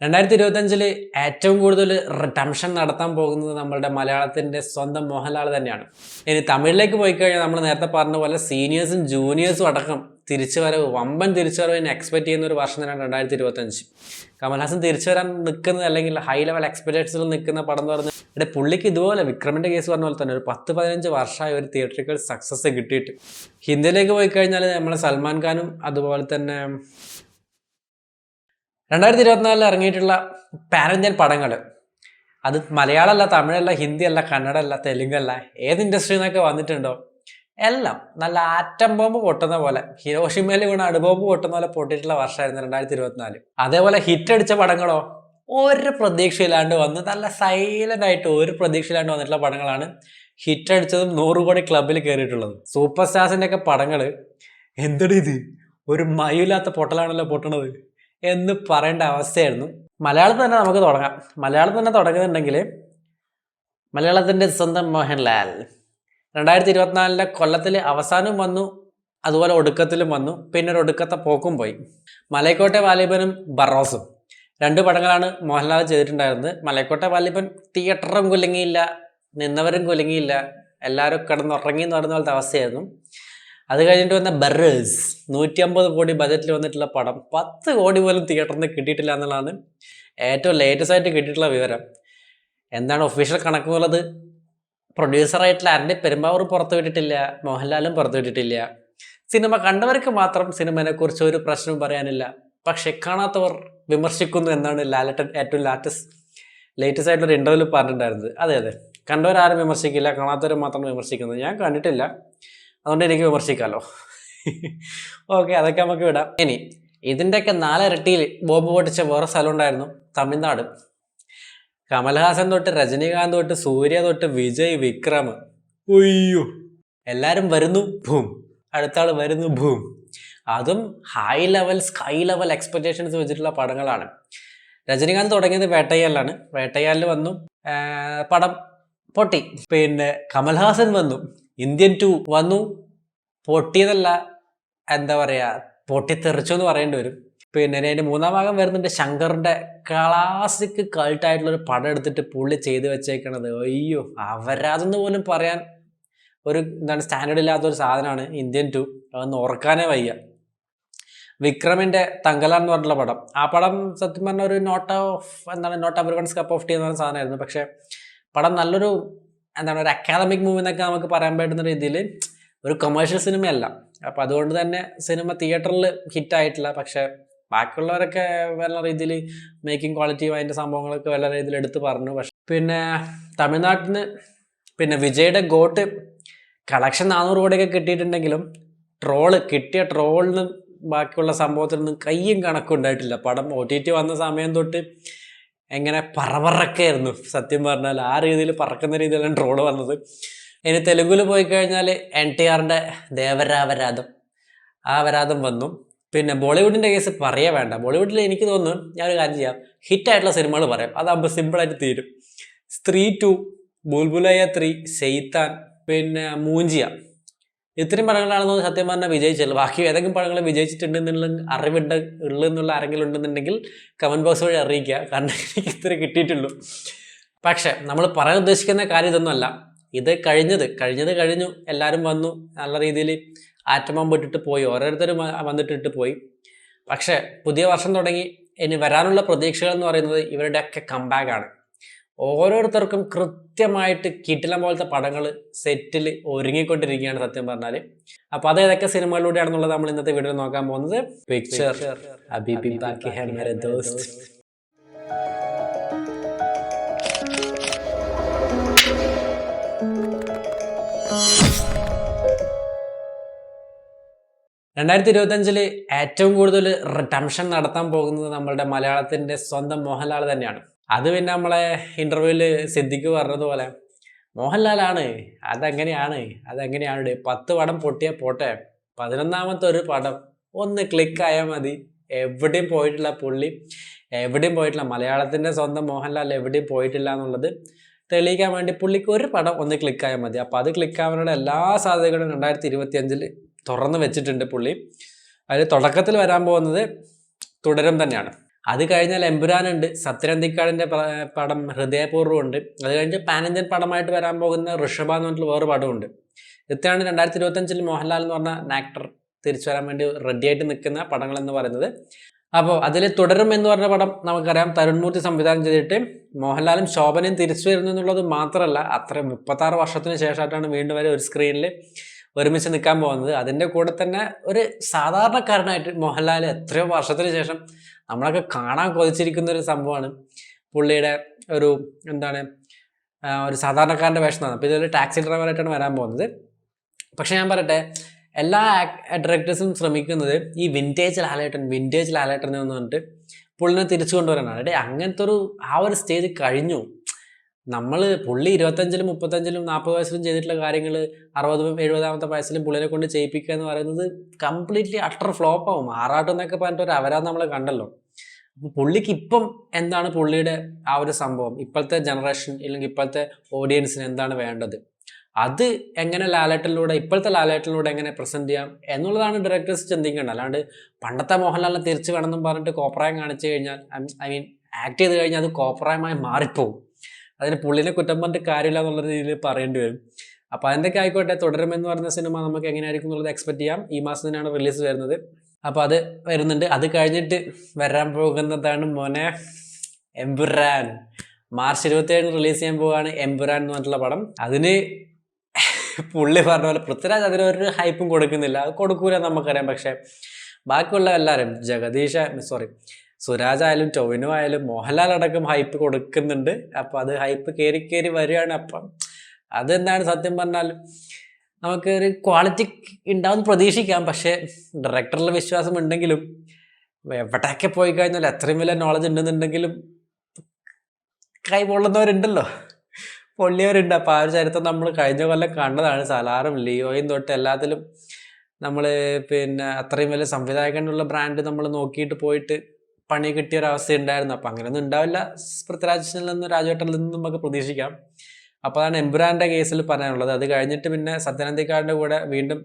രണ്ടായിരത്തി ഇരുപത്തഞ്ചിൽ ഏറ്റവും കൂടുതൽ റിട്ടംഷൻ നടത്താൻ പോകുന്നത് നമ്മളുടെ മലയാളത്തിന്റെ സ്വന്തം മോഹൻലാൽ തന്നെയാണ്. ഇനി തമിഴിലേക്ക് പോയി കഴിഞ്ഞാൽ നമ്മൾ നേരത്തെ പറഞ്ഞ പോലെ സീനിയേഴ്സും ജൂനിയേഴ്സും അടക്കം തിരിച്ചുവരവ് വമ്പൻ തിരിച്ചുവരവിന് എക്സ്പെക്ട് ചെയ്യുന്ന ഒരു വർഷം തന്നെയാണ് രണ്ടായിരത്തി ഇരുപത്തഞ്ച് കമൽഹാസൻ തിരിച്ചു വരാൻ നിൽക്കുന്നത് അല്ലെങ്കിൽ ഹൈ ലെവൽ എക്സ്പെക്ടേഷനിൽ നിൽക്കുന്ന പടം എന്ന് പറഞ്ഞാൽ ഇവിടെ പുള്ളിക്ക് ഇതുപോലെ വിക്രമിന്റെ കേസ് പറഞ്ഞ പോലെ തന്നെ ഒരു പത്ത് പതിനഞ്ച് വർഷമായി ഒരു തിയേറ്ററിക്കൽ സക്സസ് കിട്ടിയിട്ട്. ഹിന്ദിയിലേക്ക് പോയി കഴിഞ്ഞാൽ നമ്മളെ സൽമാൻ ഖാനും അതുപോലെ തന്നെ രണ്ടായിരത്തി ഇരുപത്തിനാലിൽ ഇറങ്ങിയിട്ടുള്ള പാരന്ത്യൻ പടങ്ങൾ അത് മലയാളമല്ല തമിഴല്ല ഹിന്ദിയല്ല കന്നഡല്ല തെലുങ്കല്ല ഏത് ഇൻഡസ്ട്രിയിൽ നിന്നൊക്കെ വന്നിട്ടുണ്ടോ എല്ലാം നല്ല ആറ്റം ബോംബ് പൊട്ടുന്ന പോലെ ഹിരോഷിമയിൽ വീണ അണുബോംബ് പൊട്ടുന്ന പോലെ പൊട്ടിയിട്ടുള്ള വർഷമായിരുന്നു രണ്ടായിരത്തി ഇരുപത്തിനാല് അതേപോലെ ഹിറ്റ് അടിച്ച പടങ്ങളോ ഒരു പ്രതീക്ഷയില്ലാണ്ട് വന്ന് നല്ല സൈലന്റ് ആയിട്ട് ഒരു പ്രതീക്ഷയില്ലാണ്ട് വന്നിട്ടുള്ള പടങ്ങളാണ് ഹിറ്റ് അടിച്ചതും നൂറ് കോടി ക്ലബിൽ കയറിയിട്ടുള്ളത്. സൂപ്പർ സ്റ്റാർസിന്റെ ഒക്കെ പടങ്ങൾ എന്തടി ഇത്? ഒരു മയിലാത്ത പൊട്ടലാണല്ലോ പൊട്ടണത്. എന്ന് പറയേണ്ട അവസ്ഥയായിരുന്നു. മലയാളത്തിൽ തന്നെ നമുക്ക് തുടങ്ങാം. മലയാളത്തിൽ തന്നെ തുടങ്ങുന്നുണ്ടെങ്കിൽ മലയാളത്തിന്റെ സ്വന്തം മോഹൻലാൽ. രണ്ടായിരത്തി ഇരുപത്തിനാലിലെ കൊല്ലത്തിൽ അവസാനം വന്നു അതുപോലെ ഒടുക്കത്തിലും വന്നു പിന്നെ ഒരു ഒടുക്കത്തെ പോക്കും പോയി. മലയക്കോട്ടെ വാലിബനും ബറോസും. രണ്ട് പടങ്ങളാണ് മോഹൻലാൽ ചെയ്തിട്ടുണ്ടായിരുന്നത്. മലയക്കോട്ടെ വാലിബൻ തിയേറ്ററും കുലുങ്ങിയില്ല നിന്നവരും കുലുങ്ങിയില്ല എല്ലാവരും കിടന്നുറങ്ങി എന്ന് പറയുന്ന പോലത്തെ അവസ്ഥയായിരുന്നു. അത് കഴിഞ്ഞിട്ട് വന്ന ബെറേഴ്സ് നൂറ്റി അമ്പത് കോടി ബജറ്റിൽ വന്നിട്ടുള്ള പടം. പത്ത് കോടി പോലും തിയേറ്ററിൽ നിന്ന് കിട്ടിയിട്ടില്ല എന്നുള്ളതാണ് ഏറ്റവും ലേറ്റസ്റ്റ് ആയിട്ട് കിട്ടിയിട്ടുള്ള വിവരം. എന്താണ് ഒഫീഷ്യൽ കണക്കുള്ളത് പ്രൊഡ്യൂസറായിട്ടുള്ള ആരുടെ പെരുമ്പാവൂർ പുറത്തു വിട്ടിട്ടില്ല മോഹൻലാലും പുറത്തു വിട്ടിട്ടില്ല. സിനിമ കണ്ടവർക്ക് മാത്രം സിനിമയെ കുറിച്ച് ഒരു പ്രശ്നവും പറയാനില്ല. പക്ഷെ കാണാത്തവർ വിമർശിക്കുന്നു എന്നാണ് ലാലറ്റൻ ഏറ്റവും ലാറ്റസ്റ്റ് ലേറ്റസ്റ്റ് ആയിട്ടുള്ള ഒരു ഇന്റർവ്യൂവിൽ പറഞ്ഞിട്ടുണ്ടായിരുന്നത്. അതെ അതെ. കണ്ടവരാരും വിമർശിക്കില്ല കാണാത്തവർ മാത്രം വിമർശിക്കുന്നത്. ഞാൻ കണ്ടിട്ടില്ല. അതുകൊണ്ട് എനിക്ക് വിമർശിക്കാമല്ലോ ഓക്കെ അതൊക്കെ നമുക്ക് വിടാം. ഇനി ഇതിന്റെയൊക്കെ നാലരട്ടിയിൽ ബോംബ് പൊട്ടിച്ച വേറെ സ്ഥലം ഉണ്ടായിരുന്നു തമിഴ്നാട്. കമൽഹാസൻ തൊട്ട് രജനീകാന്ത് തൊട്ട് സൂര്യ തൊട്ട് വിജയ് വിക്രം. ഒയ്യോ എല്ലാവരും വരുന്നു ഭൂം. അടുത്ത ആൾ വരുന്നു ഭൂം. അതും high level sky level expectations വെച്ചിട്ടുള്ള പടങ്ങളാണ്. രജനീകാന്ത് തുടങ്ങിയത് വേട്ടയാലിലാണ്. വേട്ടയാലിൽ വന്നു. പടം പൊട്ടി. പിന്നെ കമൽഹാസൻ വന്നു. ഇന്ത്യൻ ടു വന്നു. പൊട്ടിയതല്ല എന്താ പറയാ പൊട്ടിത്തെറിച്ചു എന്ന് പറയേണ്ടി വരും. പിന്നെ അതിന്റെ മൂന്നാം ഭാഗം വരുന്നുണ്ട്. ശങ്കറിന്റെ ക്ലാസിക് കൾട്ടായിട്ടുള്ളൊരു പടം എടുത്തിട്ട് പുള്ളി ചെയ്തു വെച്ചേക്കണത്. അയ്യോ അവരാതെന്ന് പോലും പറയാൻ ഒരു എന്താണ് സ്റ്റാൻഡേർഡ് ഇല്ലാത്ത ഒരു സാധനമാണ് ഇന്ത്യൻ ടു. അതൊന്ന് ഓർക്കാനേ വയ്യ. വിക്രമിന്റെ തങ്കല എന്ന് പറഞ്ഞിട്ടുള്ള പടം. ആ പടം സത്യം പറഞ്ഞ ഒരു നോട്ട് ഓഫ് എന്താണ് not everyone's cup of tea എന്ന് പറഞ്ഞ സാധനമായിരുന്നു. പക്ഷേ പടം നല്ലൊരു എന്താണ് ഒരു അക്കാദമിക് മൂവി എന്നൊക്കെ നമുക്ക് പറയാൻ പറ്റുന്ന രീതിയിൽ ഒരു കൊമേഴ്ഷ്യൽ സിനിമയല്ല അപ്പം അതുകൊണ്ട് തന്നെ സിനിമ തിയേറ്ററിൽ ഹിറ്റായിട്ടില്ല പക്ഷേ ബാക്കിയുള്ളവരൊക്കെ വല്ല രീതിയിൽ മേക്കിംഗ് ക്വാളിറ്റി അതിന്റെ സംഭവങ്ങളൊക്കെ വല്ല രീതിയിൽ എടുത്ത് പറഞ്ഞു. പക്ഷെ പിന്നെ തമിഴ്നാട്ടിന് പിന്നെ വിജയുടെ ഗോട്ട് കളക്ഷൻ നാനൂറ് കോടിയൊക്കെ കിട്ടിയിട്ടുണ്ടെങ്കിലും ട്രോൾ കിട്ടിയ ട്രോളിന് ബാക്കിയുള്ള സംഭവത്തിൽ നിന്നും കയ്യും കണക്കും ഉണ്ടായിട്ടില്ല. പടം ഒ ടി ടി വന്ന സമയം തൊട്ട് എങ്ങനെ പറവറക്കായിരുന്നു. സത്യം പറഞ്ഞാൽ ആ രീതിയിൽ പറക്കുന്ന രീതിയിലാണ് ട്രോൾ വന്നത്. ഇനി തെലുങ്കിൽ പോയി കഴിഞ്ഞാൽ എൻ ടി ആറിന്റെ ദേവരാവരാധം. ആ വരാധം വന്നു. പിന്നെ ബോളിവുഡിന്റെ കേസ് പറയേ വേണ്ട. ബോളിവുഡിൽ എനിക്ക് തോന്നുന്നു ഞാൻ ഒരു കാര്യം ചെയ്യാം. ഹിറ്റായിട്ടുള്ള സിനിമകൾ പറയാം. അതാകുമ്പോൾ സിമ്പിളായിട്ട് തീരും. സ്ത്രീ ടു ബുൽബുലയ ത്രീ സെയ്ത്താൻ പിന്നെ മൂഞ്ചിയ. ഇത്രയും പടങ്ങളാണെന്ന് സത്യം പറഞ്ഞാൽ വിജയിച്ചല്ലോ. ബാക്കി ഏതെങ്കിലും പടങ്ങൾ വിജയിച്ചിട്ടുണ്ടെന്നുള്ള അറിവുണ്ട് ഉള്ളെന്നുള്ള ആരെങ്കിലും ഉണ്ടെന്നുണ്ടെങ്കിൽ കമന്റ് ബോക്സ് വഴി അറിയിക്കുക. കാരണം എനിക്ക് ഇത്ര കിട്ടിയിട്ടുള്ളൂ. പക്ഷേ നമ്മൾ പറയാൻ ഉദ്ദേശിക്കുന്ന കാര്യം ഇതൊന്നുമല്ല ഇത് കഴിഞ്ഞത് കഴിഞ്ഞത് കഴിഞ്ഞു. എല്ലാവരും വന്നു. നല്ല രീതിയിൽ ആറ്റം ഇട്ടിട്ട് പോയി. ഓരോരുത്തരും വന്നിട്ടിട്ട് പോയി. പക്ഷേ പുതിയ വർഷം തുടങ്ങി. ഇനി വരാനുള്ള പ്രതീക്ഷകൾ എന്ന് പറയുന്നത് ഇവരുടെയൊക്കെ കമ്പാക്കാണ് ഓരോരുത്തർക്കും കൃത്യമായിട്ട് കിട്ടില്ല പോലത്തെ പടങ്ങൾ സെറ്റിൽ ഒരുങ്ങിക്കൊണ്ടിരിക്കുകയാണ് സത്യം പറഞ്ഞാൽ അപ്പോൾ അത് ഏതൊക്കെ സിനിമകളിലൂടെയാണെന്നുള്ളത് നമ്മൾ ഇന്നത്തെ വീഡിയോയിൽ നോക്കാൻ പോകുന്നത് പിക്ചർ അബി ബി ബാക്കി ഹൈ രണ്ടായിരത്തി ഇരുപത്തഞ്ചിൽ ഏറ്റവും കൂടുതൽ റിട്ടംഷൻ നടത്താൻ പോകുന്നത് നമ്മളുടെ മലയാളത്തിന്റെ സ്വന്തം മോഹൻലാൽ തന്നെയാണ്. അത് പിന്നെ നമ്മളെ ഇന്റർവ്യൂവിൽ സിദ്ദിഖ് പറഞ്ഞതുപോലെ മോഹൻലാലാണ് അതെങ്ങനെയാണ് അതെങ്ങനെയാണ് പത്ത് പടം പൊട്ടിയ പോട്ടെ പതിനൊന്നാമത്തെ ഒരു പടം ഒന്ന് ക്ലിക്കായാൽ മതി. എവിടെയും പോയിട്ടില്ല പുള്ളി എവിടെയും പോയിട്ടില്ല. മലയാളത്തിന്റെ സ്വന്തം മോഹൻലാൽ എവിടെയും പോയിട്ടില്ല എന്നുള്ളത് തെളിയിക്കാൻ വേണ്ടി പുള്ളിക്ക് ഒരു പടം ഒന്ന് ക്ലിക്കായാൽ മതി. അപ്പോൾ അത് ക്ലിക്കാവാനുള്ള എല്ലാ സാധ്യതകളും രണ്ടായിരത്തി ഇരുപത്തി അഞ്ചിൽ തുറന്നു വെച്ചിട്ടുണ്ട് പുള്ളി. അതിൽ തുടക്കത്തിൽ വരാൻ പോകുന്നത് തുടരും തന്നെയാണ്. അത് കഴിഞ്ഞാൽ എമ്പുരാനുണ്ട്. സത്യനന്ദിക്കാടിന്റെ പടം ഹൃദയപൂർവം ഉണ്ട് അത് കഴിഞ്ഞ് പാനഞ്ചൻ പടമായിട്ട് വരാൻ പോകുന്ന ഋഷഭ എന്ന് പറഞ്ഞിട്ടുള്ള വേറെ പടമുണ്ട്. ഇത്രയാണ് രണ്ടായിരത്തി ഇരുപത്തഞ്ചിൽ മോഹൻലാൽ എന്ന് പറഞ്ഞ ആക്ടർ തിരിച്ചു വരാൻ വേണ്ടി റെഡിയായിട്ട് നിൽക്കുന്ന പടങ്ങൾ എന്ന് പറയുന്നത്. അപ്പോൾ അതിൽ തുടരും എന്ന് പറഞ്ഞ പടം നമുക്കറിയാം. തരുൺമൂർത്തി സംവിധാനം ചെയ്തിട്ട് മോഹൻലാലും ശോഭനയും തിരിച്ചു വരുന്നു എന്നുള്ളത് മാത്രമല്ല അത്ര മുപ്പത്താറ് വർഷത്തിന് ശേഷമായിട്ടാണ് വീണ്ടും വരെ ഒരു സ്ക്രീനിൽ ഒരുമിച്ച് നിൽക്കാൻ പോകുന്നത്. അതിന്റെ കൂടെ തന്നെ ഒരു സാധാരണക്കാരനായിട്ട് മോഹൻലാൽ എത്രയോ വർഷത്തിന് ശേഷം നമ്മളൊക്കെ കാണാൻ കൊതിച്ചിരിക്കുന്ന ഒരു സംഭവമാണ്. പുള്ളിയുടെ ഒരു എന്താണ് ഒരു സാധാരണക്കാരന്റെ വേഷമാണ്. അപ്പോൾ ഇതൊരു ടാക്സി ഡ്രൈവറായിട്ടാണ് വരാൻ പോകുന്നത്. പക്ഷേ ഞാൻ പറയട്ടെ എല്ലാ ഡയറക്ടേഴ്സും ശ്രമിക്കുന്നത് ഈ വിന്റേജ് ലാലേട്ടൻ വിന്റേജ് ലാലേട്ടൻ എന്ന് പറഞ്ഞിട്ട് പുള്ളിനെ തിരിച്ചു കൊണ്ടുവരാനാണ്. അങ്ങനത്തെ ഒരു ആ ഒരു സ്റ്റേജ് കഴിഞ്ഞു. നമ്മൾ പുള്ളി ഇരുപത്തഞ്ചിലും മുപ്പത്തഞ്ചിലും നാൽപ്പത് വയസ്സിലും ചെയ്തിട്ടുള്ള കാര്യങ്ങൾ അറുപതും എഴുപതാമത്തെ വയസ്സിലും പുള്ളിനെ കൊണ്ട് ചെയ്യിപ്പിക്കുക എന്ന് പറയുന്നത് കംപ്ലീറ്റ്ലി അട്ടർ ഫ്ലോപ്പ് ആവും ആറാട്ടം എന്നൊക്കെ പറഞ്ഞിട്ട് ഒരു അവരാ നമ്മൾ കണ്ടല്ലോ. അപ്പോൾ പുള്ളിക്ക് ഇപ്പം എന്താണ് പുള്ളിയുടെ ആ ഒരു സംഭവം? ഇപ്പോഴത്തെ ജനറേഷൻ ഇല്ലെങ്കിൽ ഇപ്പോഴത്തെ ഓഡിയൻസിന് എന്താണ് വേണ്ടത്? അത് എങ്ങനെ ലാലേട്ടനിലൂടെ ഇപ്പോഴത്തെ ലാലേട്ടനിലൂടെ എങ്ങനെ പ്രസന്റ് ചെയ്യാം എന്നുള്ളതാണ് ഡയറക്ടേഴ്സ് ചിന്തിക്കേണ്ടത്. അല്ലാണ്ട് പണ്ടത്തെ മോഹൻലാലിനെ തിരിച്ചു വേണമെന്നും പറഞ്ഞിട്ട് കോപ്രായം കാണിച്ചു കഴിഞ്ഞാൽ ഐ മീൻ ആക്ട് ചെയ്ത് കഴിഞ്ഞാൽ അത് കോപ്രായമായി മാറിപ്പോവും. അതിന് പുള്ളിനെ കുറ്റം പറഞ്ഞിട്ട് കാര്യമില്ല എന്നുള്ള രീതിയിൽ പറയേണ്ടി വരും. അപ്പോൾ അതെന്തൊക്കെ ആയിക്കോട്ടെ തുടരുമെന്ന് പറഞ്ഞ സിനിമ നമുക്ക് എങ്ങനെയായിരിക്കും എന്നുള്ളത് എക്സ്പെക്ട് ചെയ്യാം. ഈ മാസം തന്നെയാണ് റിലീസ് വരുന്നത്. അപ്പോൾ അത് വരുന്നുണ്ട്. അത് കഴിഞ്ഞിട്ട് വരാൻ പോകുന്നതാണ് മോനെ എംബുറാൻ മാർച്ച് ഇരുപത്തിയേഴിന് റിലീസ് ചെയ്യാൻ പോവുകയാണ് എംബുറാൻ എന്ന് പറഞ്ഞിട്ടുള്ള പടം. അതിന് പുള്ളി പറഞ്ഞ പോലെ പൃഥ്വിരാജ് അതിനൊരു ഹൈപ്പും കൊടുക്കുന്നില്ല. അത് കൊടുക്കൂല നമുക്കറിയാം. പക്ഷേ ബാക്കിയുള്ള എല്ലാവരും ജഗദീഷ സോറി സുരാജ് ആയാലും ടൊവിനോ ആയാലും മോഹൻലാൽ അടക്കം ഹൈപ്പ് കൊടുക്കുന്നുണ്ട്. അപ്പം അത് ഹൈപ്പ് കയറി കയറി വരികയാണ്. അപ്പം അതെന്താണ് സത്യം പറഞ്ഞാൽ നമുക്ക് ഒരു ക്വാളിറ്റി ഉണ്ടാവും പ്രതീക്ഷിക്കാം. പക്ഷേ ഡയറക്ടറിലെ വിശ്വാസം ഉണ്ടെങ്കിലും എവിടെയൊക്കെ പോയി കഴിഞ്ഞാൽ എത്രയും വലിയ നോളജ് ഉണ്ടെന്നുണ്ടെങ്കിലും കൈ പൊള്ളുന്നവരുണ്ടല്ലോ പൊള്ളിയവരുണ്ട്. അപ്പോൾ ആ ഒരു ചരിത്രം നമ്മൾ കഴിഞ്ഞ കൊല്ലം കണ്ടതാണ്. സലാറും ലിയോയും തൊട്ട് എല്ലാത്തിലും നമ്മൾ പിന്നെ അത്രയും വലിയ സംവിധായകനുള്ള ബ്രാൻഡ് നമ്മൾ നോക്കിയിട്ട് പോയിട്ട് പണി കിട്ടിയ ഒരു അവസ്ഥ ഉണ്ടായിരുന്നു. അപ്പം അങ്ങനെയൊന്നും ഉണ്ടാവില്ല. പൃഥ്വിരാജിൽ നിന്നും രാജുവേട്ടനിൽ നിന്നും നമുക്ക് പ്രതീക്ഷിക്കാം. അപ്പോൾ അതാണ് എംബുരാന്റെ കേസിൽ പറയാനുള്ളത്. അത് കഴിഞ്ഞിട്ട് പിന്നെ സത്യനന്ദിക്കാടിന്റെ കൂടെ വീണ്ടും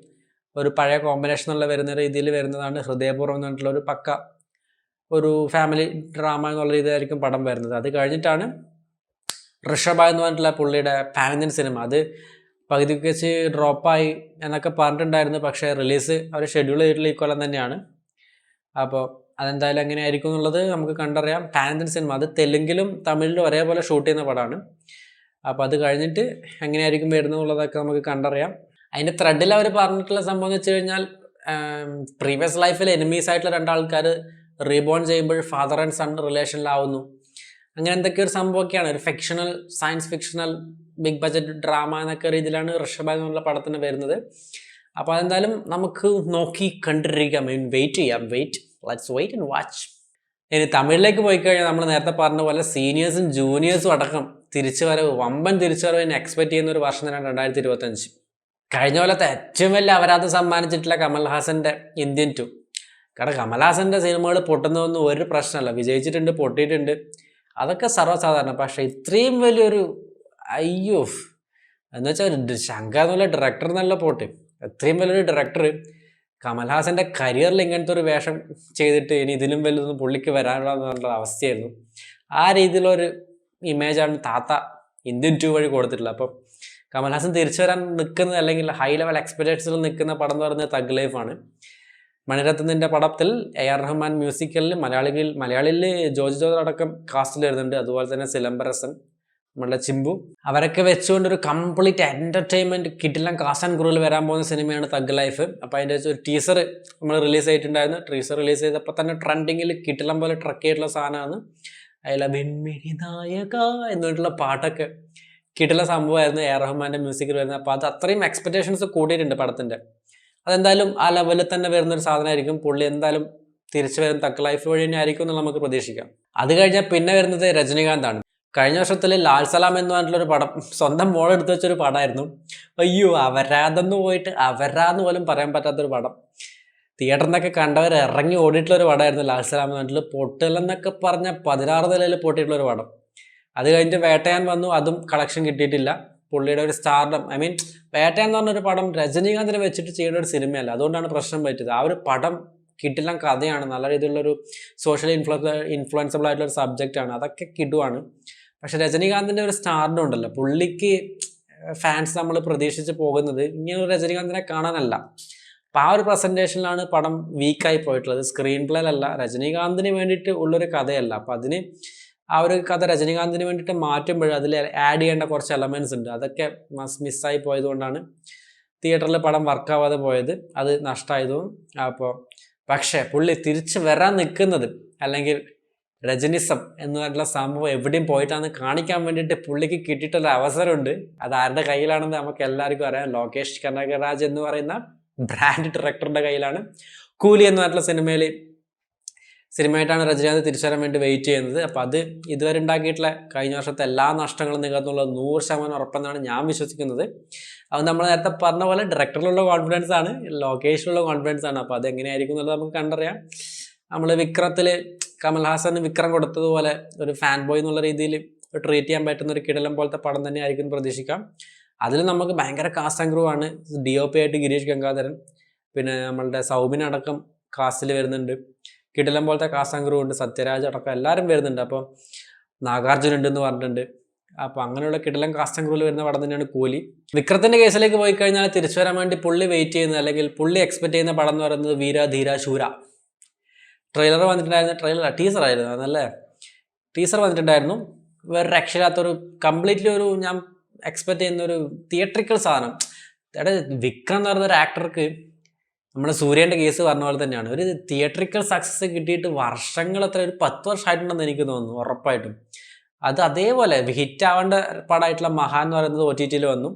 ഒരു പഴയ കോമ്പിനേഷൻ ഉള്ള വരുന്ന രീതിയിൽ വരുന്നതാണ് ഹൃദയപൂർവം എന്ന് പറഞ്ഞിട്ടുള്ള ഒരു പക്ക ഒരു ഫാമിലി ഡ്രാമ എന്നുള്ള രീതിയിലായിരിക്കും പടം വരുന്നത്. അത് കഴിഞ്ഞിട്ടാണ് ഋഷഭ എന്ന് പറഞ്ഞിട്ടുള്ള പുള്ളിയുടെ പാനന്യൻ സിനിമ. അത് പകുതിക്ക് വെച്ച് ഡ്രോപ്പായി എന്നൊക്കെ പറഞ്ഞിട്ടുണ്ടായിരുന്നു. പക്ഷേ റിലീസ് അവർ ഷെഡ്യൂൾ ചെയ്തിട്ടുള്ള ഈ കൊല്ലം തന്നെയാണ്. അപ്പോൾ അതെന്തായാലും എങ്ങനെ ആയിരിക്കും എന്നുള്ളത് നമുക്ക് കണ്ടറിയാം. പാനന്യൻ സിനിമ അത് തെലുങ്കിലും തമിഴിലും ഒരേപോലെ ഷൂട്ട് ചെയ്യുന്ന പടമാണ്. അപ്പോൾ അത് കഴിഞ്ഞിട്ട് എങ്ങനെയായിരിക്കും വരുന്നതെന്നുള്ളതൊക്കെ നമുക്ക് കണ്ടറിയാം. അതിന്റെ ത്രെഡിൽ അവർ പറഞ്ഞിട്ടുള്ള സംഭവം എന്ന് വെച്ച് കഴിഞ്ഞാൽ പ്രീവിയസ് ലൈഫിൽ എനിമീസ് ആയിട്ടുള്ള രണ്ടാൾക്കാർ റീബോൺ ചെയ്യുമ്പോൾ ഫാദർ ആൻഡ് സൺ റിലേഷനിലാവുന്നു അങ്ങനെ എന്തൊക്കെ ഒരു സംഭവമൊക്കെയാണ്. ഒരു fictional science fictional big budget drama എന്നൊക്കെ രീതിയിലാണ് ഋഷഭ എന്നുള്ള പടത്തിന് വരുന്നത്. അപ്പോൾ അതെന്തായാലും നമുക്ക് നോക്കി കണ്ടിരിക്കാം. വെയിറ്റ് ചെയ്യാം. Wait let's wait and watch ഇനി തമിഴിലേക്ക് പോയി കഴിഞ്ഞാൽ നമ്മൾ നേരത്തെ പറഞ്ഞ പോലെ സീനിയേഴ്സും ജൂനിയേഴ്സും അടക്കം തിരിച്ചു വരവ് വമ്പൻ തിരിച്ചു വരവ് എക്സ്പെക്ട് ചെയ്യുന്ന ഒരു വർഷം തന്നെയാണ് രണ്ടായിരത്തി ഇരുപത്തഞ്ച് കഴിഞ്ഞ പോലത്തെ ഏറ്റവും വലിയ അപരാധം സമ്മാനിച്ചിട്ടുള്ള കമൽഹാസന്റെ ഇന്ത്യൻ ടു. കാരണം കമൽഹാസന്റെ സിനിമകൾ പൊട്ടുന്നതൊന്നും ഒരു പ്രശ്നമല്ല. വിജയിച്ചിട്ടുണ്ട് പൊട്ടിയിട്ടുണ്ട്. അതൊക്കെ സർവസാധാരണ. പക്ഷേ ഇത്രയും വലിയൊരു അയ്യോ. എന്ന് വെച്ചാൽ ശങ്ക എന്നുള്ള ഡയറക്ടർ നല്ല പോട്ടെ. ഇത്രയും വലിയൊരു ഡയറക്ടർ കമൽഹാസന്റെ കരിയറിൽ ഇങ്ങനത്തെ ഒരു വേഷം ചെയ്തിട്ട് ഇനി ഇതിലും വലുതൊന്നും പുള്ളിക്ക് വരാനുള്ള അവസ്ഥയായിരുന്നു. ആ രീതിയിലൊരു ഇമേജാണ് താത്ത ഇന്ത്യൻ ടു വഴി കൊടുത്തിട്ടുള്ളത്. അപ്പം കമൽഹാസൻ തിരിച്ചു വരാൻ നിൽക്കുന്നത് അല്ലെങ്കിൽ ഹൈ ലെവൽ എക്സ്പെക്ടേഷനിൽ നിൽക്കുന്ന പടം എന്ന് പറയുന്നത് തഗ് ലൈഫാണ് മണിരത്നത്തിന്റെ പടത്തിൽ എ ആർ റഹ്മാൻ മ്യൂസിക്കലിൽ മലയാളികളിൽ മലയാളിയിൽ ജോജി ജോർജ് അടക്കം കാസ്റ്റിൽ വരുന്നുണ്ട്. അതുപോലെ തന്നെ സിലംബരസൻ നമ്മളുടെ ചിമ്പു. അവരൊക്കെ വെച്ചുകൊണ്ട് ഒരു കംപ്ലീറ്റ് എന്റർടൈൻമെന്റ് കിട്ടില്ല കാസൻ കുറിൽ വരാൻ പോകുന്ന സിനിമയാണ് തഗ് ലൈഫ് അപ്പോൾ അതിന്റെ ഒരു ടീസർ നമ്മൾ റിലീസ് ചെയ്തിട്ടുണ്ടായിരുന്നു. ടീസർ റിലീസ് ചെയ്തപ്പോൾ തന്നെ ട്രെൻഡിങ്ങിൽ കിട്ടിലം പോലെ ട്രക്ക് ചെയ്തിട്ടുള്ള സാധനമാണ്. അതിലെ വെൺമിഴി നായക എന്നിട്ടുള്ള പാട്ടൊക്കെ കിട്ടില്ല സംഭവമായിരുന്നു. എ റഹ്മാന്റെ മ്യൂസിക്കിൽ വരുന്നത്. അപ്പോൾ അത് അത്രയും എക്സ്പെക്റ്റേഷൻസ് കൂടിയിട്ടുണ്ട് പടത്തിന്റെ. അതെന്തായാലും ആ ലെവലിൽ തന്നെ വരുന്ന ഒരു സാധനമായിരിക്കും. പുള്ളി എന്തായാലും തിരിച്ചു വരുന്ന തക്ക ലൈഫ് വഴി തന്നെ ആയിരിക്കും എന്ന് നമുക്ക് പ്രതീക്ഷിക്കാം. അത് കഴിഞ്ഞാൽ പിന്നെ വരുന്നത് രജനീകാന്താണ്. കഴിഞ്ഞ വർഷത്തിൽ ലാൽ സലാം എന്ന് പറഞ്ഞിട്ടുള്ളൊരു പടം സ്വന്തം മോൾ എടുത്തു വെച്ചൊരു പടമായിരുന്നു. അയ്യോ അവരാതെന്ന് പോയിട്ട് അവരാന്ന് പോലും പറയാൻ പറ്റാത്തൊരു പടം. തിയേറ്ററിൽ നിന്നൊക്കെ കണ്ടവർ ഇറങ്ങി ഓടിയിട്ടുള്ളൊരു പടമായിരുന്നു ലാൽ സലാം എന്ന് പറഞ്ഞിട്ടുള്ള പൊട്ടലെന്നൊക്കെ പറഞ്ഞ പതിനാറ് നിലയിൽ പൊട്ടിയിട്ടുള്ളൊരു പടം. അത് കഴിഞ്ഞിട്ട് വേട്ടയാൻ വന്നു അതും കളക്ഷൻ കിട്ടിയിട്ടില്ല. പുള്ളിയുടെ ഒരു സ്റ്റാർഡം ഐ മീൻ വേട്ടയാൻ എന്ന് പറഞ്ഞൊരു പടം രജനീകാന്തിനെ വെച്ചിട്ട് ചെയ്യുന്ന ഒരു സിനിമയല്ല. അതുകൊണ്ടാണ് പ്രശ്നം പറ്റിയത്. ആ ഒരു പടം കിട്ടില്ല കഥയാണ്. നല്ല രീതിയിലുള്ളൊരു സോഷ്യൽ ഇൻഫ്ലു ഇൻഫ്ലുവൻസബിൾ ആയിട്ടുള്ള ഒരു സബ്ജക്റ്റാണ് അതൊക്കെ കിടുവാണ്. പക്ഷെ രജനീകാന്തിന്റെ ഒരു സ്റ്റാർഡും ഉണ്ടല്ലോ. പുള്ളിക്ക് ഫാൻസ് നമ്മൾ പ്രതീക്ഷിച്ച് പോകുന്നത് ഇങ്ങനെ രജനികാന്തിനെ കാണാനല്ല. അപ്പം ആ ഒരു പ്രസന്റേഷനിലാണ് പടം വീക്കായി പോയിട്ടുള്ളത്. സ്ക്രീൻ പ്ലേയിലല്ല രജനീകാന്തിന് വേണ്ടിയിട്ട് ഉള്ളൊരു കഥയല്ല. അപ്പം അതിന് ആ ഒരു കഥ രജനീകാന്തിന് വേണ്ടിയിട്ട് മാറ്റുമ്പോൾ അതിൽ ആഡ് ചെയ്യേണ്ട കുറച്ച് എലമെൻസ് ഉണ്ട്. അതൊക്കെ മസ് മിസ്സായി പോയതുകൊണ്ടാണ് തിയേറ്ററിൽ പടം വർക്കാവാതെ പോയത്. അത് നഷ്ടമായതും അപ്പോൾ പക്ഷേ പുള്ളി തിരിച്ച് വരാൻ നിൽക്കുന്നത് അല്ലെങ്കിൽ രജനിസം എന്ന് പറഞ്ഞിട്ടുള്ള സംഭവം എവിടെയും പോയിട്ടാന്ന് കാണിക്കാൻ വേണ്ടിയിട്ട് പുള്ളിക്ക് കിട്ടിയിട്ടുള്ള അവസരമുണ്ട്. അത് ആരുടെ കയ്യിലാണെന്ന് നമുക്ക് എല്ലാവർക്കും അറിയാം. ലോകേഷ് കനകരാജ് എന്ന് പറയുന്ന ബ്രാൻഡ് ഡയറക്ടറുടെ കയ്യിലാണ്. കൂലി എന്ന് പറഞ്ഞിട്ടുള്ള സിനിമയിൽ സിനിമയായിട്ടാണ് രജനീകാന്ത് തിരിച്ചറിയാൻ വേണ്ടി വെയിറ്റ് ചെയ്യുന്നത്. അപ്പോൾ അത് ഇതുവരെ ഉണ്ടാക്കിയിട്ടുള്ള കഴിഞ്ഞ വർഷത്തെ എല്ലാ നഷ്ടങ്ങളും നികത്തുന്നുള്ള നൂറ് ശതമാനം ഉറപ്പെന്നാണ് ഞാൻ വിശ്വസിക്കുന്നത്. അത് നമ്മൾ നേരത്തെ പറഞ്ഞ പോലെ ഡയറക്ടറിലുള്ള കോൺഫിഡൻസ് ആണ് ലോകേഷിലുള്ള കോൺഫിഡൻസ് ആണ്. അപ്പോൾ അത് എങ്ങനെയായിരിക്കും എന്നുള്ളത് നമുക്ക് കണ്ടറിയാം. നമ്മൾ വിക്രത്തിൽ കമൽഹാസന് വിക്രം കൊടുത്തതുപോലെ ഒരു ഫാൻ ബോയ് എന്നുള്ള രീതിയിൽ ട്രീറ്റ് ചെയ്യാൻ പറ്റുന്ന ഒരു കിടലം പോലത്തെ പടം തന്നെ ആയിരിക്കും പ്രതീക്ഷിക്കാം. അതിൽ നമുക്ക് ഭയങ്കര കാസ്റ്റ് ക്രൂ ആണ്. ഡി ഒ പി ആയിട്ട് ഗിരീഷ് ഗംഗാധരൻ പിന്നെ നമ്മളുടെ സൗബിൻ അടക്കം കാസ്റ്റിൽ വരുന്നുണ്ട്. കിടലം പോലത്തെ കാസ്റ്റ് ക്രൂ ഉണ്ട്. സത്യരാജ് അടക്കം എല്ലാവരും വരുന്നുണ്ട്. അപ്പോൾ നാഗാർജുൻ ഉണ്ട് എന്ന് പറഞ്ഞിട്ടുണ്ട്. അപ്പോൾ അങ്ങനെയുള്ള കിടലം കാസ്റ്റ് ക്രൂവിൽ വരുന്ന പടം തന്നെയാണ് കൂലി. വിക്രത്തിന്റെ കേസിലേക്ക് പോയി കഴിഞ്ഞാൽ തിരിച്ചു വരാൻ വേണ്ടി പുള്ളി വെയിറ്റ് ചെയ്യുന്നത് അല്ലെങ്കിൽ പുള്ളി എക്സ്പെക്ട് ചെയ്യുന്ന പടം എന്ന് പറയുന്നത് വീര ധീര ശൂര. ട്രെയിലർ വന്നിട്ടുണ്ടായിരുന്നു. ട്രെയിലർ ടീസർ ആയിരുന്നു അതല്ലേ? ടീസർ വന്നിട്ടുണ്ടായിരുന്നു. വേറെ രക്ഷയില്ലാത്തൊരു കംപ്ലീറ്റ്ലി ഒരു ഞാൻ എക്സ്പെക്ട് ചെയ്യുന്ന ഒരു തിയേറ്ററിക്കൽ സാധനം. അതായത് വിക്രം എന്ന് പറയുന്ന ഒരു ആക്ടർക്ക് നമ്മുടെ സൂര്യന്റെ കേസ് പറഞ്ഞ പോലെ തന്നെയാണ്. ഒരു തിയേറ്ററിക്കൽ സക്സസ് കിട്ടിയിട്ട് വർഷങ്ങൾ എത്ര ഒരു പത്ത് വർഷമായിട്ടുണ്ടെന്ന് എനിക്ക് തോന്നുന്നു ഉറപ്പായിട്ടും. അത് അതേപോലെ ഹിറ്റ് ആവേണ്ട പടമായിട്ടുള്ള മഹാൻ എന്ന് പറയുന്നത് ഒ ടി ടിയിൽ വന്നു.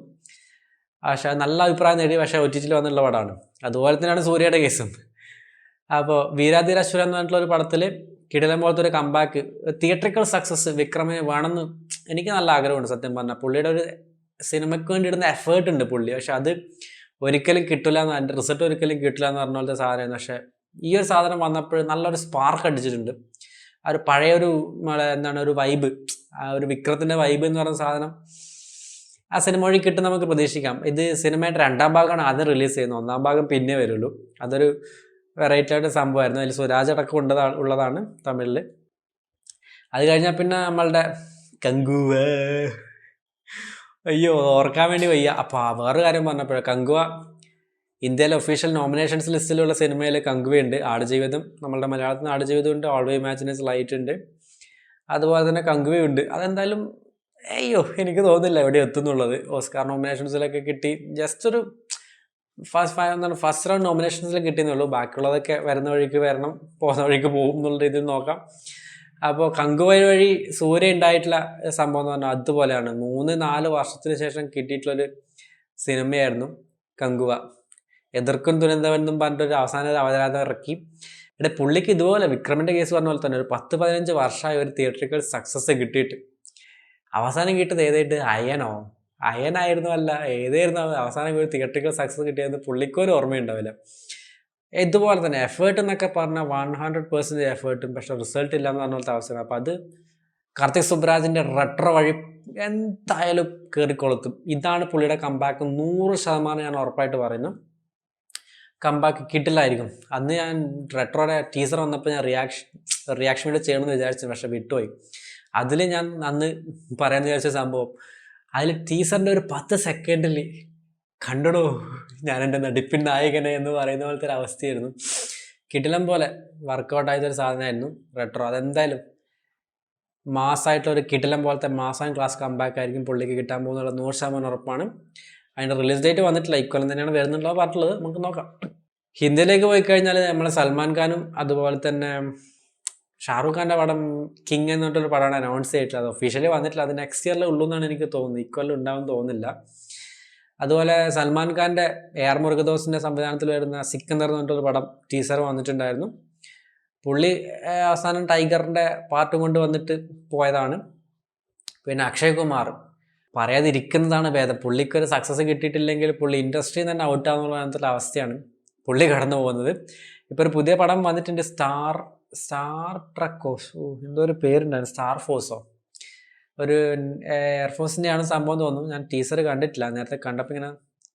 പക്ഷേ നല്ല അഭിപ്രായം നേടി പക്ഷേ ഒ ടി ടിയിൽ വന്നുള്ള പടമാണ്. അതുപോലെ തന്നെയാണ് സൂര്യയുടെ കേസും അപ്പോൾ വീരാതിരാശ്വര എന്ന് പറഞ്ഞിട്ടുള്ള ഒരു പടത്തിൽ കിടിലം പോലത്തെ ഒരു കമ്പാക്ക് തിയേറ്ററിക്കൽ സക്സസ് വിക്രമേ വേണമെന്ന് എനിക്ക് നല്ല ആഗ്രഹമുണ്ട് സത്യം പറഞ്ഞാൽ പുള്ളിയുടെ ഒരു സിനിമയ്ക്ക് വേണ്ടി ഇടുന്ന എഫേർട്ട് ഉണ്ട് പുള്ളി. പക്ഷെ അത് ഒരിക്കലും കിട്ടില്ല എന്ന് അതിന്റെ റിസൾട്ട് ഒരിക്കലും കിട്ടില്ല എന്ന് പറഞ്ഞ പോലത്തെ സാധനമായിരുന്നു. പക്ഷേ ഈ ഒരു സാധനം വന്നപ്പോൾ നല്ലൊരു സ്പാർക്ക് അടിച്ചിട്ടുണ്ട്. ആ ഒരു പഴയൊരു എന്താണ് ഒരു വൈബ് ആ ഒരു വിക്രത്തിന്റെ വൈബ് എന്ന് പറയുന്ന സാധനം ആ സിനിമ വഴി കിട്ടും നമുക്ക് പ്രതീക്ഷിക്കാം. ഇത് സിനിമയുടെ രണ്ടാം ഭാഗമാണ് ആദ്യം റിലീസ് ചെയ്യുന്നത്. ഒന്നാം ഭാഗം പിന്നെ വരുള്ളൂ. അതൊരു വെറൈറ്റി ആയിട്ട് സംഭവമായിരുന്നു. അതിൽ സ്വരാജ് അടക്കം ഉണ്ടതാണ് ഉള്ളതാണ് തമിഴിൽ അത് കഴിഞ്ഞാൽ പിന്നെ നമ്മളുടെ കങ്കുവ അയ്യോ ഓർക്കാൻ വേണ്ടി വയ്യ. അപ്പോൾ വേറെ കാര്യം പറഞ്ഞപ്പോൾ കങ്കുവ ഇന്ത്യയിലെ ഒഫീഷ്യൽ നോമിനേഷൻസ് ലിസ്റ്റിലുള്ള സിനിമയിൽ കങ്കുവയുണ്ട്. ആടുജീവിതം നമ്മളുടെ മലയാളത്തിൽ ആടുജീവിതം ഉണ്ട് ഓൾവേ വേ ഇമാജിനേഴ്സ് ലൈറ്റ് ഉണ്ട്. അതുപോലെ തന്നെ കങ്കുവയുണ്ട്. അതെന്തായാലും അയ്യോ എനിക്ക് തോന്നുന്നില്ല എവിടെ എത്തുന്നുള്ളത്. ഓസ്കാർ നോമിനേഷൻസിലൊക്കെ കിട്ടി. ജസ്റ്റ് ഒരു ഫസ്റ്റ് എന്താണ് ഫസ്റ്റ് റൗണ്ട് നോമിനേഷൻസിൽ കിട്ടിയെന്നുള്ളൂ ബാക്കിയുള്ളതൊക്കെ വരുന്ന വഴിക്ക് വരണം പോകുന്ന വഴിക്ക് പോകും എന്നുള്ള രീതിയിൽ നോക്കാം. അപ്പോൾ കങ്കുവരി വഴി സൂര്യ ഉണ്ടായിട്ടുള്ള സംഭവം എന്ന് പറഞ്ഞാൽ അതുപോലെയാണ്. മൂന്ന് നാല് വർഷത്തിന് ശേഷം കിട്ടിയിട്ടുള്ളൊരു സിനിമയായിരുന്നു കങ്കുവ. എതിർക്കും ദുരന്തമെന്നും പറഞ്ഞിട്ടൊരു അവസാന ഒരു അവതാരം ഇറക്കി. ഇവിടെ പുള്ളിക്ക് ഇതുപോലെ വിക്രമിന്റെ കേസ് പറഞ്ഞ പോലെ തന്നെ ഒരു പത്ത് പതിനഞ്ച് വർഷമായി ഒരു തിയേറ്ററിക്കൽ സക്സസ് കിട്ടിയിട്ട്. അവസാനം കിട്ടിയത് ഏതായിട്ട്? അയനോ. അയനായിരുന്നു അല്ല ഏതായിരുന്നു അവസാനം ഒരു തിയേറ്ററിക്കൽ സക്സസ് കിട്ടിയത് പുള്ളിക്കൊരു ഓർമ്മയുണ്ടാവില്ല. ഇതുപോലെ തന്നെ എഫേർട്ട് എന്നൊക്കെ പറഞ്ഞാൽ വൺ ഹൺഡ്രഡ് പെർസെന്റേജ് എഫേർട്ടും പക്ഷെ റിസൾട്ട് ഇല്ല എന്ന് പറഞ്ഞ പോലത്തെ അപ്പോൾ അത് കാർത്തിക് സുബ്രാജിന്റെ റെട്രോ വഴി എന്തായാലും കയറിക്കൊളുത്തും ഇതാണ് പുള്ളിയുടെ കമ്പാക്ക് നൂറ് ശതമാനം ഞാൻ ഉറപ്പായിട്ട് പറയുന്നു. കമ്പാക്ക് കിട്ടില്ലായിരിക്കും. അന്ന് ഞാൻ റെട്രോയുടെ ടീസർ വന്നപ്പോൾ ഞാൻ റിയാക്ഷൻ റിയാക്ഷൻ വീഡിയോ ചെയ്യണമെന്ന് വിചാരിച്ചു പക്ഷെ വിട്ടുപോയി. അതിൽ ഞാൻ അന്ന് പറയാമെന്ന് വിചാരിച്ച സംഭവം അതിൽ ടീസറിന്റെ ഒരു പത്ത് സെക്കൻഡിൽ കണ്ടടോ ഞാൻ എന്റെ നടിപ്പിൻ നായകനെ എന്ന് പറയുന്ന പോലത്തെ ഒരു അവസ്ഥയായിരുന്നു. കിടിലം പോലെ വർക്കൗട്ട് ആയതൊരു സാധനമായിരുന്നു റെട്രോ അതെന്തായാലും മാസമായിട്ടുള്ള ഒരു കിടിലം പോലത്തെ മാസം ക്ലാസ് കമ്പാക്ക് ആയിരിക്കും പുള്ളിക്ക് കിട്ടാൻ പോകുന്നുള്ള നൂറ് ശതമാനം ഉറപ്പാണ്. അതിന്റെ റിലീസ് ഡേറ്റ് വന്നിട്ടില്ല. ഇക്കൊല്ലം തന്നെയാണ് വരുന്നുള്ളത് പറഞ്ഞിട്ടുള്ളത്. നമുക്ക് നോക്കാം. ഹിന്ദിയിലേക്ക് പോയി കഴിഞ്ഞാൽ നമ്മളെ സൽമാൻ ഖാനും അതുപോലെ തന്നെ ഷാറുഖ് ഖാന്റെ പടം കിങ് എന്ന് പറഞ്ഞിട്ടൊരു പടമാണ് അനൗൺസ് ചെയ്തിട്ടുള്ളത്. അത് ഒഫീഷ്യലി വന്നിട്ടില്ല. അത് നെക്സ്റ്റ് ഇയറിൽ ഉള്ളൂ എന്നാണ് എനിക്ക് തോന്നുന്നത്. ഇക്കൊല്ലം ഉണ്ടാവും തോന്നുന്നില്ല. അതുപോലെ സൽമാൻ ഖാന്റെ എ ആർ മുരുകദോസിന്റെ സംവിധാനത്തിൽ വരുന്ന സിക്കന്ദർ എന്ന് പറഞ്ഞിട്ടൊരു പടം ടീസർ വന്നിട്ടുണ്ടായിരുന്നു. പുള്ളി അവസാനം ടൈഗറിന്റെ പാർട്ട് കൊണ്ട് വന്നിട്ട് പോയതാണ്. പിന്നെ അക്ഷയ് കുമാർ പറയാതിരിക്കുന്നതാണ് ഭേദം. പുള്ളിക്കൊരു സക്സസ് കിട്ടിയിട്ടില്ലെങ്കിൽ പുള്ളി ഇൻഡസ്ട്രിയിൽ തന്നെ ഔട്ടാകുന്നുള്ള അവസ്ഥയാണ് പുള്ളി കടന്നു പോകുന്നത് ഇപ്പോൾ ഒരു പുതിയ പടം വന്നിട്ടുണ്ട് സ്റ്റാർ സ്റ്റാർ ട്രക്കോ എന്തോ ഒരു പേരുണ്ടായിരുന്നു സ്റ്റാർ ഫോഴ്സോ ഒരു എയർഫോഴ്സിന്റെയാണ് സംഭവം തോന്നുന്നു. ഞാൻ ടീസർ കണ്ടിട്ടില്ല. നേരത്തെ കണ്ടപ്പോൾ ഇങ്ങനെ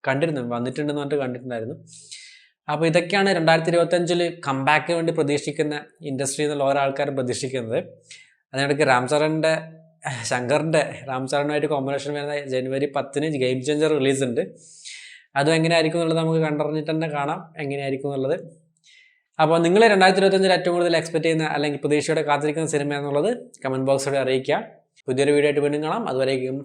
കണ്ടിരുന്നു. വന്നിട്ടുണ്ടെന്ന് പറഞ്ഞിട്ട് കണ്ടിട്ടുണ്ടായിരുന്നു. അപ്പോൾ ഇതൊക്കെയാണ് രണ്ടായിരത്തി ഇരുപത്തഞ്ചിൽ കമ്പാക്കിന് വേണ്ടി പ്രതീക്ഷിക്കുന്ന ഇൻഡസ്ട്രി എന്നുള്ള ഓരോ ആൾക്കാരും പ്രതീക്ഷിക്കുന്നത്. അതിനിടയ്ക്ക് രാംചരണിന്റെ ശങ്കറിന്റെ രാംചരണുമായിട്ട് കോമ്പിനേഷൻ വരുന്ന ജനുവരി പത്തിന് ഗെയിം ചേഞ്ചർ റിലീസ് ഉണ്ട്. അതും എങ്ങനെയായിരിക്കും എന്നുള്ളത് നമുക്ക് കണ്ടറിഞ്ഞിട്ട് തന്നെ കാണാം. എങ്ങനെയായിരിക്കും എന്നുള്ളത്. അപ്പോൾ നിങ്ങൾ രണ്ടായിരത്തി ഇരുപത്തഞ്ചിൽ ഏറ്റവും കൂടുതൽ എക്സ്പെക്ട് ചെയ്യുന്ന അല്ലെങ്കിൽ പ്രതീക്ഷയോടെ കാത്തിരിക്കുന്ന സിനിമ എന്നുള്ളത് കമന്റ് ബോക്സിലൂടെ അറിയിക്കുക. പുതിയൊരു വീഡിയോ ആയിട്ട് വീണ്ടും കാണാം. അതുവരേക്കും